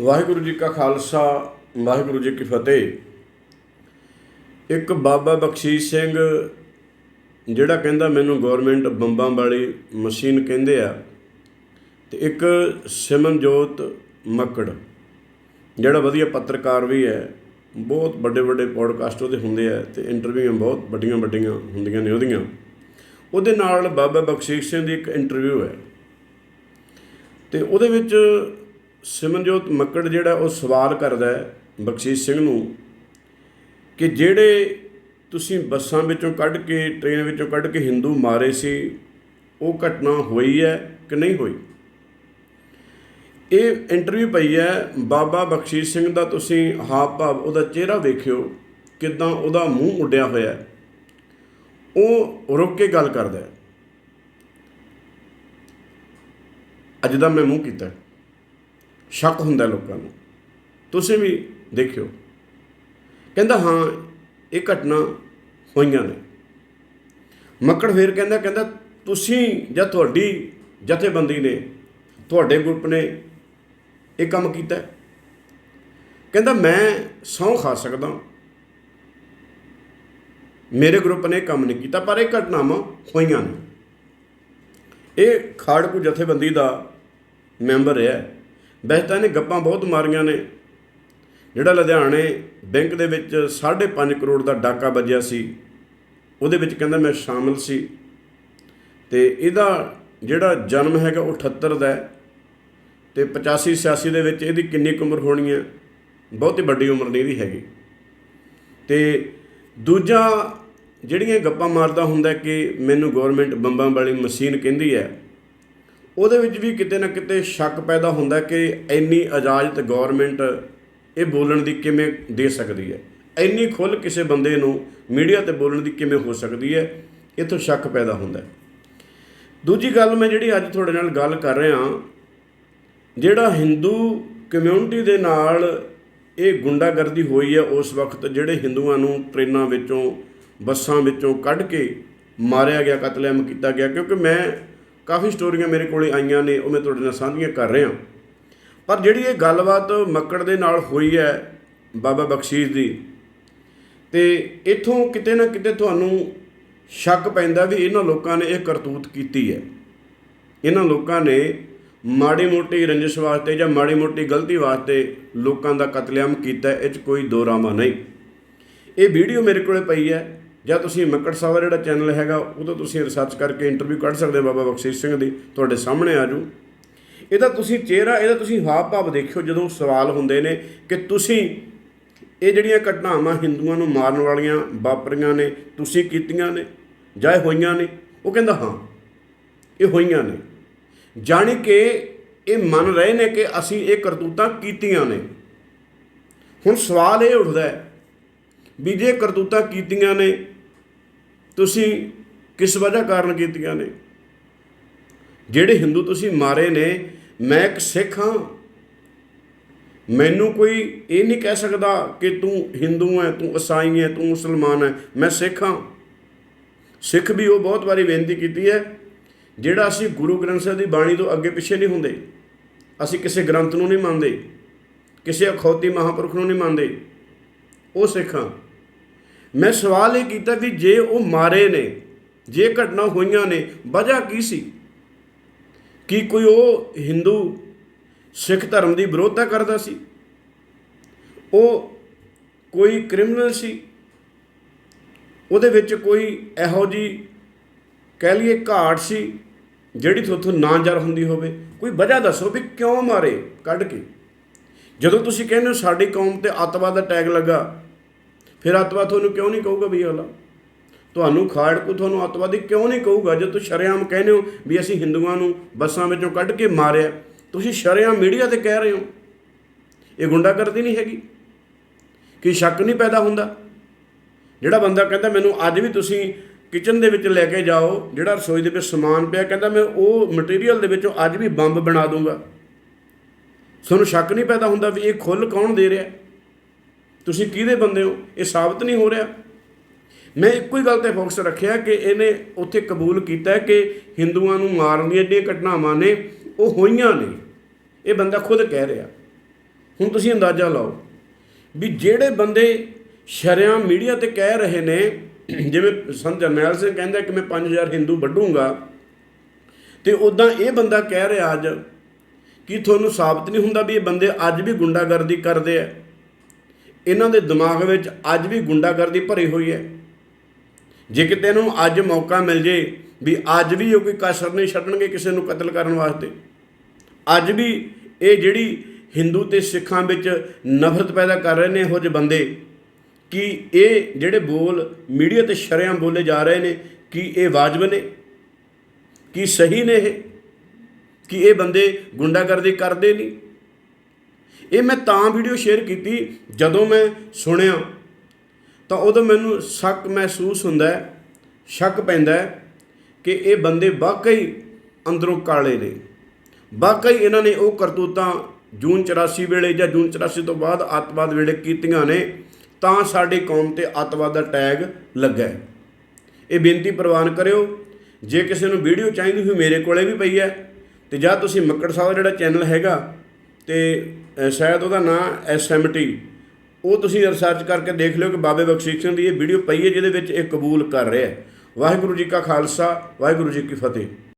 ਵਾਹਿਗੁਰੂ ਜੀ ਕਾ ਖਾਲਸਾ, ਵਾਹਿਗੁਰੂ ਜੀ ਕੀ ਫਤਿਹ। ਇੱਕ ਬਾਬਾ ਬਖਸ਼ੀਸ਼ ਸਿੰਘ, ਜਿਹੜਾ ਕਹਿੰਦਾ ਮੈਨੂੰ ਗਵਰਨਮੈਂਟ ਬੰਬਾਂ ਵਾਲੀ ਮਸ਼ੀਨ ਕਹਿੰਦੇ ਆ, ਤੇ ਇੱਕ ਸਿਮਨਜੋਤ ਮੱਕੜ, ਜਿਹੜਾ ਵਧੀਆ ਪੱਤਰਕਾਰ ਵੀ ਹੈ, ਬਹੁਤ ਵੱਡੇ ਵੱਡੇ ਪੋਡਕਾਸਟ ਉਹਦੇ ਹੁੰਦੇ ਆ ਤੇ ਇੰਟਰਵਿਊਆਂ ਬਹੁਤ ਵੱਡੀਆਂ ਵੱਡੀਆਂ ਹੁੰਦੀਆਂ ਨੇ ਉਹਦੀਆਂ। ਉਹਦੇ ਨਾਲ ਬਾਬਾ ਬਖਸ਼ੀਸ਼ ਸਿੰਘ ਦੀ ਇੱਕ ਇੰਟਰਵਿਊ ਹੈ। ਤੇ ਉਹਦੇ ਵਿੱਚ ਸਿਮਨਜੋਤ ਮੱਕੜ ਜਿਹੜਾ ਉਹ ਸਵਾਲ ਕਰਦਾ ਹੈ ਬਖਸ਼ੀਸ਼ ਸਿੰਘ ਨੂੰ ਕਿ ਜਿਹੜੇ ਤੁਸੀਂ ਬੱਸਾਂ ਵਿੱਚੋਂ ਕੱਢ ਕੇ, ਟ੍ਰੇਨ ਵਿੱਚੋਂ ਕੱਢ ਕੇ ਹਿੰਦੂ ਮਾਰੇ ਸੀ, ਉਹ ਘਟਨਾ ਹੋਈ ਹੈ ਕਿ ਨਹੀਂ ਹੋਈ? ਇਹ ਇੰਟਰਵਿਊ ਪਈ ਹੈ, ਬਾਬਾ ਬਖਸ਼ੀਸ਼ ਸਿੰਘ ਦਾ ਤੁਸੀਂ ਹਾਵ ਭਾਵ ਉਹਦਾ ਚਿਹਰਾ ਵੇਖਿਓ, ਕਿਦਾਂ ਉਹਦਾ ਮੂੰਹ ਉੱਡਿਆ ਹੋਇਆ ਹੈ। ਉਹ ਰੁਕ ਕੇ ਗੱਲ ਕਰਦਾ ਹੈ। ਅੱਜ ਦਾ ਮੈਂ ਮੂੰਹ ਕੀਤਾ ਸ਼ੱਕ ਹੁੰਦਾ ਲੋਕਾਂ ਨੂੰ। ਤੁਸੀਂ ਵੀ ਦੇਖਿਓ। ਕਹਿੰਦਾ, ਹਾਂ, ਇਹ ਘਟਨਾ ਹੋਈਆਂ ਨੇ। ਮੱਕੜ ਫੇਰ ਕਹਿੰਦਾ ਕਹਿੰਦਾ, ਤੁਸੀਂ ਜਾਂ ਤੁਹਾਡੀ ਜਥੇਬੰਦੀ ਨੇ, ਤੁਹਾਡੇ ਗਰੁੱਪ ਨੇ ਇਹ ਕੰਮ ਕੀਤਾ ਕਹਿੰਦਾ, ਮੈਂ ਸਹੁੰ ਖਾ ਸਕਦਾ ਮੇਰੇ ਗਰੁੱਪ ਨੇ ਇਹ ਕੰਮ ਨਹੀਂ ਕੀਤਾ, ਪਰ ਇਹ ਘਟਨਾਵਾਂ ਹੋਈਆਂ ਨੇ। ਇਹ ਖਾੜਕੂ ਜਥੇਬੰਦੀ ਦਾ ਮੈਂਬਰ ਹੈ। ਵੈਸੇ ਤਾਂ ਇਹਨੇ ਗੱਪਾਂ ਬਹੁਤ ਮਾਰੀਆਂ ਨੇ। ਜਿਹੜਾ ਲੁਧਿਆਣੇ ਬੈਂਕ ਦੇ ਵਿੱਚ 5.5 ਕਰੋੜ ਦਾ ਡਾਕਾ ਵੱਜਿਆ ਸੀ, ਉਹਦੇ ਵਿੱਚ ਕਹਿੰਦਾ ਮੈਂ ਸ਼ਾਮਲ ਸੀ। ਤੇ ਇਹਦਾ ਜਿਹੜਾ ਜਨਮ ਹੈਗਾ ਉਹ 78 ਦਾ ਹੈ ਤੇ 85 86 ਦੇ ਵਿੱਚ ਇਹਦੀ ਕਿੰਨੀ ਕੁ ਉਮਰ ਹੋਣੀ ਹੈ, ਬਹੁਤੀ ਵੱਡੀ ਉਮਰ ਨਹੀਂ ਇਹਦੀ ਹੈਗੀ। ਤੇ ਦੂਜਾ ਜਿਹੜੀਆਂ ਗੱਪਾਂ ਮਾਰਦਾ ਹੁੰਦਾ ਕਿ ਮੈਨੂੰ ਗਵਰਨਮੈਂਟ ਬੰਬਾਂ ਵਾਲੀ ਮਸ਼ੀਨ ਕਹਿੰਦੀ ਹੈ ਉਹਦੇ ਵਿੱਚ ਵੀ ਕਿਤੇ ਨਾ ਕਿਤੇ ਸ਼ੱਕ ਪੈਦਾ ਹੁੰਦਾ ਕਿ ਇੰਨੀ ਇਜਾਜ਼ਤ ਗਵਰਨਮੈਂਟ ਇਹ ਬੋਲਣ ਦੀ ਕਿਵੇਂ ਦੇ ਸਕਦੀ ਹੈ? ਇੰਨੀ ਖੁੱਲ ਕਿਸੇ ਬੰਦੇ ਨੂੰ ਮੀਡੀਆ ਤੇ ਬੋਲਣ ਦੀ ਕਿਵੇਂ ਹੋ ਸਕਦੀ ਹੈ? ਇੱਥੋਂ ਸ਼ੱਕ ਪੈਦਾ ਹੁੰਦਾ ਹੈ। ਦੂਜੀ ਗੱਲ ਮੈਂ ਜਿਹੜੀ ਅੱਜ ਤੁਹਾਡੇ ਨਾਲ ਗੱਲ ਕਰ ਰਿਹਾ ਜਿਹੜਾ ਹਿੰਦੂ ਕਮਿਊਨਿਟੀ ਦੇ ਨਾਲ ਇਹ ਗੁੰਡਾਗਰਦੀ ਹੋਈ ਹੈ, ਉਸ ਵਕਤ ਜਿਹੜੇ ਹਿੰਦੂਆਂ ਨੂੰ ਟ੍ਰੇਨਾਂ ਵਿੱਚੋਂ, ਬੱਸਾਂ ਵਿੱਚੋਂ ਕੱਢ ਕੇ ਮਾਰਿਆ ਗਿਆ, ਕਤਲੇਆਮ ਕੀਤਾ ਗਿਆ, ਕਿਉਂਕਿ ਮੈਂ ਕਾਫੀ ਸਟੋਰੀਆਂ ਮੇਰੇ ਕੋਲੇ ਆਈਆਂ ਨੇ, ਉਹ ਮੈਂ ਤੁਹਾਡੇ ਨਾਲ ਸਾਂਝੀਆਂ ਕਰ ਰਿਹਾ। ਪਰ ਜਿਹੜੀ ਇਹ ਗੱਲਬਾਤ ਮੱਕੜ ਦੇ ਨਾਲ ਹੋਈ ਹੈ ਬਾਬਾ ਬਖਸ਼ੀਸ਼ ਦੀ, ਤੇ ਇਥੋਂ ਕਿਤੇ ਨਾ ਕਿਤੇ ਤੁਹਾਨੂੰ ਸ਼ੱਕ ਪੈਂਦਾ ਵੀ ਇਹਨਾਂ ਲੋਕਾਂ ਨੇ ਇਹ ਕਰਤੂਤ ਕੀਤੀ ਹੈ। ਇਹਨਾਂ ਲੋਕਾਂ ਨੇ ਮਾੜੀ ਮੋਟੀ ਰੰਜਿਸ਼ ਵਾਸਤੇ ਜਾਂ ਮਾੜੀ ਮੋਟੀ ਗਲਤੀ ਵਾਸਤੇ ਲੋਕਾਂ ਦਾ ਕਤਲੇਆਮ ਕੀਤਾ, ਇਹ 'ਚ ਕੋਈ ਦੋਰਾਮਾ ਨਹੀਂ। ਇਹ ਵੀਡੀਓ ਮੇਰੇ ਕੋਲੇ ਪਈ ਹੈ। ਜਾਂ ਤੁਸੀਂ ਮੱਕੜ ਸਾਹਿਬ ਦਾ ਜਿਹੜਾ ਚੈਨਲ ਹੈਗਾ, ਉਹਦਾ ਤੁਸੀਂ ਰਿਸਰਚ ਕਰਕੇ ਇੰਟਰਵਿਊ ਕੱਢ ਸਕਦੇ ਹੋ ਬਾਬਾ ਬਖਸ਼ੀਸ਼ ਸਿੰਘ ਦੀ, ਤੁਹਾਡੇ ਸਾਹਮਣੇ ਆ ਜੂ ਇਹਦਾ ਤੁਸੀਂ ਚਿਹਰਾ, ਇਹਦਾ ਤੁਸੀਂ ਹਾਵ ਭਾਵ ਦੇਖਿਓ, ਜਦੋਂ ਸਵਾਲ ਹੁੰਦੇ ਨੇ ਕਿ ਤੁਸੀਂ ਇਹ ਜਿਹੜੀਆਂ ਘਟਨਾਵਾਂ ਹਿੰਦੂਆਂ ਨੂੰ ਮਾਰਨ ਵਾਲੀਆਂ ਵਾਪਰੀਆਂ ਨੇ, ਤੁਸੀਂ ਕੀਤੀਆਂ ਨੇ, ਜਾਂ ਇਹ ਹੋਈਆਂ ਨੇ, ਉਹ ਕਹਿੰਦਾ ਹਾਂ, ਇਹ ਹੋਈਆਂ ਨੇ। ਜਾਣੀ ਕਿ ਇਹ ਮੰਨ ਰਹੇ ਨੇ ਕਿ ਅਸੀਂ ਇਹ ਕਰਤੂਤਾਂ ਕੀਤੀਆਂ ਨੇ। ਹੁਣ ਸਵਾਲ ਇਹ ਉੱਠਦਾ ਹੈ ਵੀ ਜੇ ਕਰਤੂਤਾਂ ਕੀਤੀਆਂ ਨੇ ਤੁਸੀਂ ਕਿਸ ਵਜ੍ਹਾ ਕਾਰਨ ਕੀਤੀਆਂ ਨੇ? ਜਿਹੜੇ ਹਿੰਦੂ ਤੁਸੀਂ ਮਾਰੇ ਨੇ, ਮੈਂ ਇੱਕ ਸਿੱਖ ਹਾਂ। ਮੈਨੂੰ ਕੋਈ ਇਹ ਨਹੀਂ ਕਹਿ ਸਕਦਾ ਕਿ ਤੂੰ ਹਿੰਦੂ ਹੈ, ਤੂੰ ਈਸਾਈ ਹੈ, ਤੂੰ ਮੁਸਲਮਾਨ ਹੈ, ਮੈਂ ਸਿੱਖ ਹਾਂ। ਸਿੱਖ ਵੀ ਉਹ ਬਹੁਤ ਵਾਰੀ ਬੇਨਤੀ ਕੀਤੀ ਹੈ, ਜਿਹੜਾ ਅਸੀਂ ਗੁਰੂ ਗ੍ਰੰਥ ਸਾਹਿਬ ਦੀ ਬਾਣੀ ਤੋਂ ਅੱਗੇ ਪਿੱਛੇ ਨਹੀਂ ਹੁੰਦੇ। ਅਸੀਂ ਕਿਸੇ ਗ੍ਰੰਥ ਨੂੰ ਨਹੀਂ ਮੰਨਦੇ, ਕਿਸੇ ਅਖੌਤੀ ਮਹਾਪੁਰਖ ਨੂੰ ਨਹੀਂ ਮੰਨਦੇ। ਉਹ ਸਿੱਖ ਹਾਂ। ਮੈਂ ਸਵਾਲ ਇਹ ਕੀਤਾ ਵੀ ਜੇ ਉਹ ਮਾਰੇ ਨੇ, ਜੇ ਘਟਨਾ ਹੋਈਆਂ ਨੇ, ਵਜ੍ਹਾ ਕੀ ਸੀ? ਕੀ ਕੋਈ ਉਹ ਹਿੰਦੂ ਸਿੱਖ ਧਰਮ ਦੀ ਵਿਰੋਧਤਾ ਕਰਦਾ ਸੀ? ਉਹ ਕੋਈ ਕ੍ਰਿਮੀਨਲ ਸੀ? ਉਹਦੇ ਵਿੱਚ ਕੋਈ ਇਹੋ ਜੀ ਕਹਿ ਲਈਏ ਘਾਟ ਸੀ ਜਿਹੜੀ ਤੁਹਾਥੋਂ ਨਾ ਜਰ ਹੁੰਦੀ ਹੋਵੇ? ਕੋਈ ਵਜ੍ਹਾ ਦੱਸੋ ਵੀ ਕਿਉਂ ਮਾਰੇ? ਕੱਢ ਕੇ। ਜਦੋਂ ਤੁਸੀਂ ਕਹਿੰਦੇ ਹੋ ਸਾਡੀ ਕੌਮ ਤੇ ਅੱਤਵਾਦ ਦਾ ਟੈਗ ਲੱਗਾ ਫਿਰ ਅੱਤਵਾਦ ਤੁਹਾਨੂੰ ਕਿਉਂ ਨਹੀਂ ਕਹੂਗਾ ਵੀ ਅਗਲਾ ਤੁਹਾਨੂੰ ਖਾੜਕੂ ਤੁਹਾਨੂੰ ਅੱਤਵਾਦੀ ਕਿਉਂ ਨਹੀਂ ਕਹੂਗਾ? ਜੇ ਤੁਸੀਂ ਸ਼ਰੇਆਮ ਕਹਿੰਦੇ ਹੋ ਵੀ ਅਸੀਂ ਹਿੰਦੂਆਂ ਨੂੰ ਬੱਸਾਂ ਵਿੱਚੋਂ ਕੱਢ ਕੇ ਮਾਰਿਆ, ਤੁਸੀਂ ਸ਼ਰੇਆਮ ਮੀਡੀਆ ਤੇ ਕਹਿ ਰਹੇ ਹੋ। ਇਹ ਗੁੰਡਾਗਰਦੀ ਨਹੀਂ ਹੈਗੀ। ਕਿ ਸ਼ੱਕ ਨਹੀਂ ਪੈਦਾ ਹੁੰਦਾ? ਜਿਹੜਾ ਬੰਦਾ ਕਹਿੰਦਾ, ਮੈਨੂੰ ਅੱਜ ਵੀ ਤੁਸੀਂ ਕਿਚਨ ਦੇ ਵਿੱਚ ਲੈ ਕੇ ਜਾਓ, ਜਿਹੜਾ ਰਸੋਈ ਦੇ ਵਿੱਚ ਸਮਾਨ ਪਿਆ, ਕਹਿੰਦਾ ਮੈਂ ਉਹ ਮਟੀਰੀਅਲ ਦੇ ਵਿੱਚੋਂ ਅੱਜ ਵੀ ਬੰਬ ਬਣਾ ਦੂੰਗਾ। ਤੁਹਾਨੂੰ ਸ਼ੱਕ ਨਹੀਂ ਪੈਦਾ ਹੁੰਦਾ ਵੀ ਇਹ ਖੁੱਲ ਕੌਣ ਦੇ ਰਿਹਾ? ਤੁਸੀਂ ਕਿਹਦੇ ਬੰਦੇ ਹੋ? ਇਹ ਸਾਬਤ ਨਹੀਂ ਹੋ ਰਿਹਾ। ਮੈਂ ਇੱਕੋ ਹੀ ਗੱਲ ਤੇ ਫੋਕਸ ਰੱਖਿਆ ਕਿ ਇਹਨੇ ਉੱਥੇ ਕਬੂਲ ਕੀਤਾ ਕਿ ਹਿੰਦੂਆਂ ਨੂੰ ਮਾਰਨ ਦੀਆਂ ਜਿਹੜੀਆਂ ਘਟਨਾਵਾਂ ਨੇ, ਉਹ ਹੋਈਆਂ ਨੇ। ਇਹ ਬੰਦਾ ਖੁਦ ਕਹਿ ਰਿਹਾ। ਹੁਣ ਤੁਸੀਂ ਅੰਦਾਜ਼ਾ ਲਾਓ ਵੀ ਜਿਹੜੇ ਬੰਦੇ ਸ਼ਰਿਆਂ ਮੀਡੀਆ ਤੇ ਕਹਿ ਰਹੇ ਨੇ, ਜਿਵੇਂ ਸੰਤ ਜਰਨੈਲ ਸਿੰਘ ਕਹਿੰਦਾ ਕਿ ਮੈਂ 5000 ਹਿੰਦੂ ਵੱਢੂੰਗਾ, ਤੇ ਉਦਾਂ ਇਹ ਬੰਦਾ ਕਹਿ ਰਿਹਾ ਅੱਜ ਕਿ ਤੁਹਾਨੂੰ ਸਾਬਤ ਨਹੀਂ ਹੁੰਦਾ ਵੀ ਇਹ ਬੰਦੇ ਅੱਜ ਵੀ ਗੁੰਡਾਗਰਦੀ ਕਰਦੇ ਆ। ਇਹਨਾਂ ਦੇ ਦਿਮਾਗ ਵਿੱਚ ਅੱਜ ਵੀ ਗੁੰਡਾਗਰਦੀ ਭਰੀ ਹੋਈ ਹੈ। ਜੇ ਕਿਤੇ ਇਹਨੂੰ ਅੱਜ ਮੌਕਾ ਮਿਲ ਜੇ ਵੀ ਅੱਜ ਵੀ ਉਹ ਕੋਈ ਕਸਰ ਨਹੀਂ ਛੱਡਣਗੇ ਕਿਸੇ ਨੂੰ ਕਤਲ ਕਰਨ ਵਾਸਤੇ, ਅੱਜ ਵੀ ਇਹ ਜਿਹੜੀ ਹਿੰਦੂ ਤੇ ਸਿੱਖਾਂ ਵਿੱਚ ਨਫ਼ਰਤ ਪੈਦਾ ਕਰ ਰਹੇ ਨੇ ਇਹੋ ਜਿਹੇ ਬੰਦੇ, ਕਿ ਇਹ ਜਿਹੜੇ ਬੋਲ ਮੀਡੀਆ ਤੇ ਸ਼ਰਿਆਂ ਬੋਲੇ ਜਾ ਰਹੇ ਨੇ, ਕਿ ਇਹ ਵਾਜਬ ਨੇ? ਕੀ ਸਹੀ ਨੇ ਇਹ? ਕਿ ਇਹ ਬੰਦੇ ਗੁੰਡਾਗਰਦੀ ਕਰਦੇ ਨਹੀਂ? ਇਹ ਮੈਂ ਤਾਂ ਵੀਡੀਓ ਸ਼ੇਅਰ ਕੀਤੀ ਜਦੋਂ ਮੈਂ ਸੁਣਿਆ। ਤਾਂ ਉਦੋਂ ਮੈਨੂੰ ਸ਼ੱਕ ਮਹਿਸੂਸ ਹੁੰਦਾ ਹੈ, ਸ਼ੱਕ ਪੈਂਦਾ ਹੈ ਕਿ ਇਹ ਬੰਦੇ ਵਾਕਈ ਅੰਦਰੋਂ ਕਾਲੇ ਨੇ। ਵਾਕਈ ਇਹਨਾਂ ਨੇ ਉਹ ਕਰਤੂਤਾਂ ਜੂਨ 84 ਵੇਲੇ ਜਾਂ ਜੂਨ 84 ਤੋਂ ਬਾਅਦ ਅੱਤਵਾਦ ਵੇਲੇ ਕੀਤੀਆਂ ਨੇ, ਤਾਂ ਸਾਡੀ ਕੌਮ ਤੇ ਅੱਤਵਾਦ ਦਾ ਟੈਗ ਲੱਗਾ ਇਹ ਬੇਨਤੀ ਪ੍ਰਵਾਨ ਕਰਿਓ, ਜੇ ਕਿਸੇ ਨੂੰ ਵੀਡੀਓ ਚਾਹੀਦੀ ਹੋਈ ਮੇਰੇ ਕੋਲੇ ਵੀ ਪਈ ਹੈ, ਤੇ ਜਾਂ ਤੁਸੀਂ ਮੱਕੜ ਸਾਹਿਬ ਜਿਹੜਾ ਚੈਨਲ ਹੈਗਾ ਤੇ ਸ਼ਾਇਦ ਉਹਦਾ ਨਾਮ ਐਸਐਮਟੀ ਉਹ ਤੁਸੀਂ ਰਿਸਰਚ ਕਰਕੇ ਦੇਖ ਲਿਓ ਕਿ ਬਾਬੇ ਬਖਸ਼ੀਸ਼ ਸਿੰਘ ਦੀ ਇਹ ਵੀਡੀਓ ਪਈ ਹੈ, ਜਿਹਦੇ ਵਿੱਚ ਇਹ ਕਬੂਲ ਕਰ ਰਿਹਾ ਵਾਹਿਗੁਰੂ ਜੀ ਕਾ ਖਾਲਸਾ, ਵਾਹਿਗੁਰੂ ਜੀ ਕੀ ਫਤਿਹ।